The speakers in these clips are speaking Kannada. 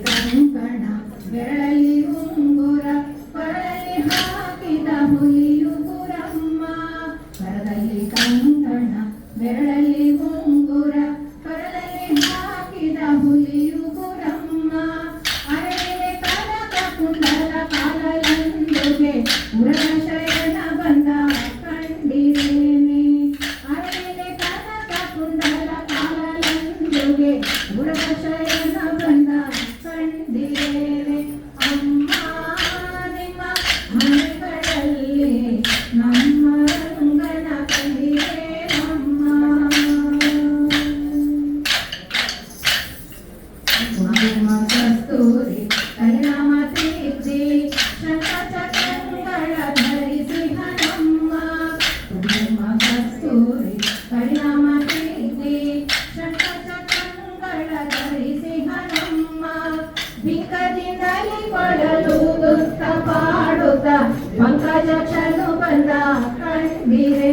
ಕಂಕಣ ಬೆರಳಲ್ಲಿ ಉಂಗುರ ಕೊರಳಲ್ಲಿ ಹಾಕಿದ ಹುಲಿಯು ಗುರಮ್ಮ. ಕರದಲ್ಲಿ ಕಂಕಣ ಬೆರಳಲ್ಲಿ ಉಂಗುರ ಕೊರಳಲ್ಲಿ ಕುಂಡಲ ಬಂದ ಕಂಡಿರೇನೆ మంత్రాక్షలు బంద వీరే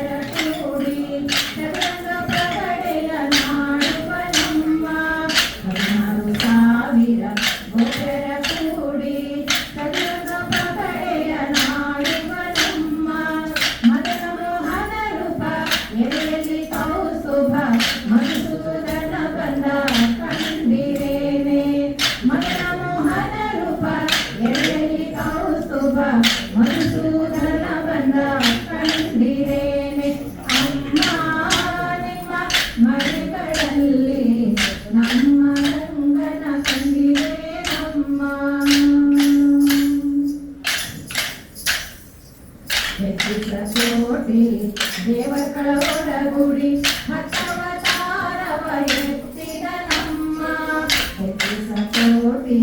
ಸತ್ತೋಟಿ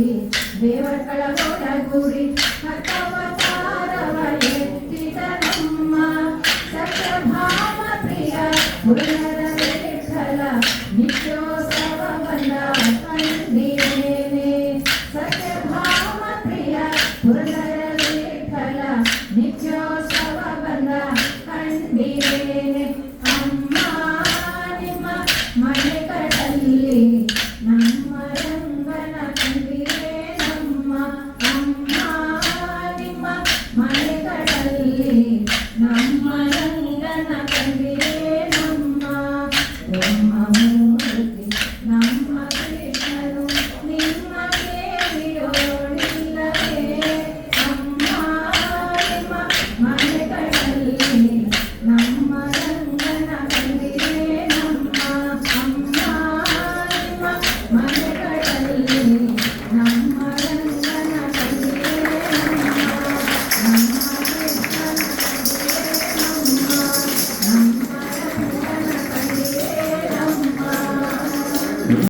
ದೇವರ ಕಳಗೋಡ ಗುರಿ ಎತ್ತಿದರಮ್ಮ ಸತ್ಯಭಾಮ ಪ್ರಿಯ ಮುಳ್ಳರ ಲೇಖಲ ನಿತ್ಯೋತ್ಸವವನ್ನ ತಂದಿದ್ದೇನೆ ಸತ್ಯಭಾಮ ಪ್ರಿಯ ಮುಳ್ಳರ ಲೇಖಲ ನಿತ್ಯೋತ್ಸವವನ್ನ ತಂದಿದ್ದೇನೆ